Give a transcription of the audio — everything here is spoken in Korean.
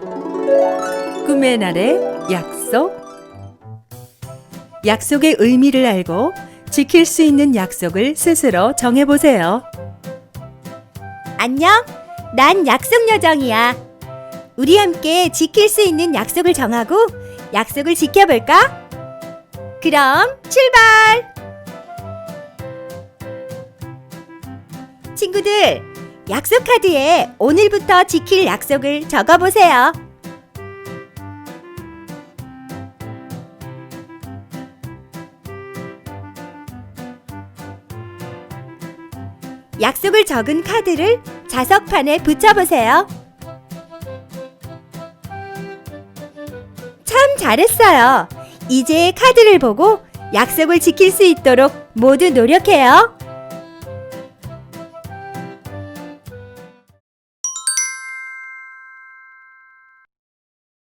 죽음의 날의 약속. 약속의 의미를 알고 지킬 수 있는 약속을 스스로 정해보세요. 안녕. 난 약속 요정이야. 우리 함께 지킬 수 있는 약속을 정하고 약속을 지켜볼까? 그럼 출발! 친구들, 약속 카드에 오늘부터 지킬 약속을 적어보세요. 약속을 적은 카드를 자석판에 붙여보세요. 참 잘했어요. 이제 카드를 보고 약속을 지킬 수 있도록 모두 노력해요.